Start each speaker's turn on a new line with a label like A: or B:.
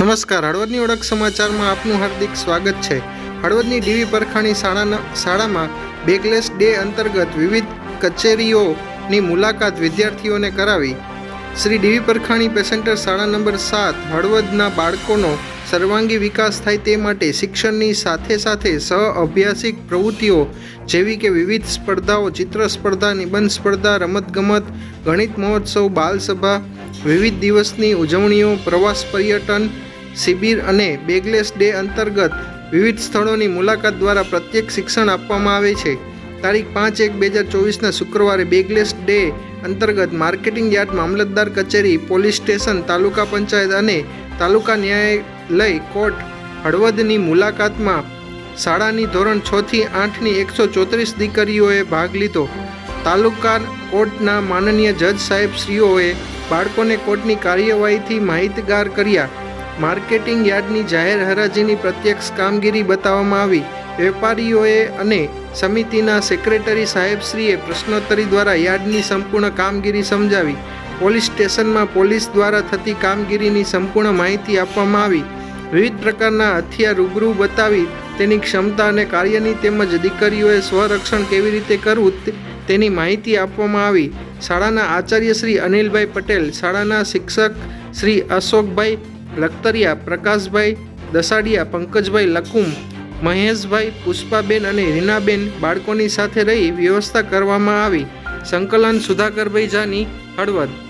A: નમસ્કાર, હળવદની ઓળખ સમાચારમાં આપનું હાર્દિક સ્વાગત છે. હળવદની ડીવી પરખાણી શાળાના શાળામાં બેગલેસ ડે અંતર્ગત વિવિધ કચેરીઓની મુલાકાત વિદ્યાર્થીઓને કરાવી. શ્રી ડીવી પરખાણી પેસેન્ટર શાળા નંબર સાત, હળવદના બાળકોનો સર્વાંગી વિકાસ થાય તે માટે શિક્ષણની સાથે સાથે સહ અભ્યાસિક પ્રવૃત્તિઓ જેવી કે વિવિધ સ્પર્ધાઓ, ચિત્ર સ્પર્ધા, નિબંધ સ્પર્ધા, રમતગમત, ગણિત મહોત્સવ, બાલસભા, વિવિધ દિવસની ઉજવણીઓ, પ્રવાસ પર્યટન શિબિર અને બેગલેસ ડે અંતર્ગત વિવિધ સ્થળોની મુલાકાત દ્વારા પ્રત્યેક શિક્ષણ આપવામાં આવે છે. તારીખ પાંચ એક બે હજાર ચોવીસના શુક્રવારે બેગલેસ ડે અંતર્ગત માર્કેટિંગ યાર્ડ, મામલતદાર કચેરી, પોલીસ સ્ટેશન, તાલુકા પંચાયત અને તાલુકા ન્યાયાલય કોર્ટ હળવદની મુલાકાતમાં શાળાની ધોરણ છથી આઠની એકસો ચોત્રીસ દીકરીઓએ ભાગ લીધો. તાલુકા કોર્ટના માનનીય જજ સાહેબ શ્રીઓએ બાળકોને કોર્ટની કાર્યવાહીથી માહિતગાર કર્યા. માર્કેટિંગ યાર્ડની જાહેર હરાજીની પ્રત્યક્ષ કામગીરી બતાવવામાં આવી. વેપારીઓએ અને સમિતિના સેક્રેટરી સાહેબશ્રીએ પ્રશ્નોત્તરી દ્વારા યાર્ડની સંપૂર્ણ કામગીરી સમજાવી. પોલીસ સ્ટેશનમાં પોલીસ દ્વારા થતી કામગીરીની સંપૂર્ણ માહિતી આપવામાં આવી. વિવિધ પ્રકારના હથિયાર રૂબરૂ બતાવી તેની ક્ષમતા અને કાર્યની તેમજ દીકરીઓએ સ્વરક્ષણ કેવી રીતે કરવું તેની માહિતી આપવામાં આવી. શાળાના આચાર્ય શ્રી અનિલભાઈ પટેલ, શાળાના શિક્ષક શ્રી અશોકભાઈ લખતરિયા, પ્રકાશભાઈ દસાડિયા, પંકજભાઈ લકુમ, મહેશભાઈ પુષ્પાબેન અને રીનાબેન બાળકોની સાથે રહી વ્યવસ્થા કરવામાં આવી. સંકલન સુધાકરભાઈ જાની હળવદ.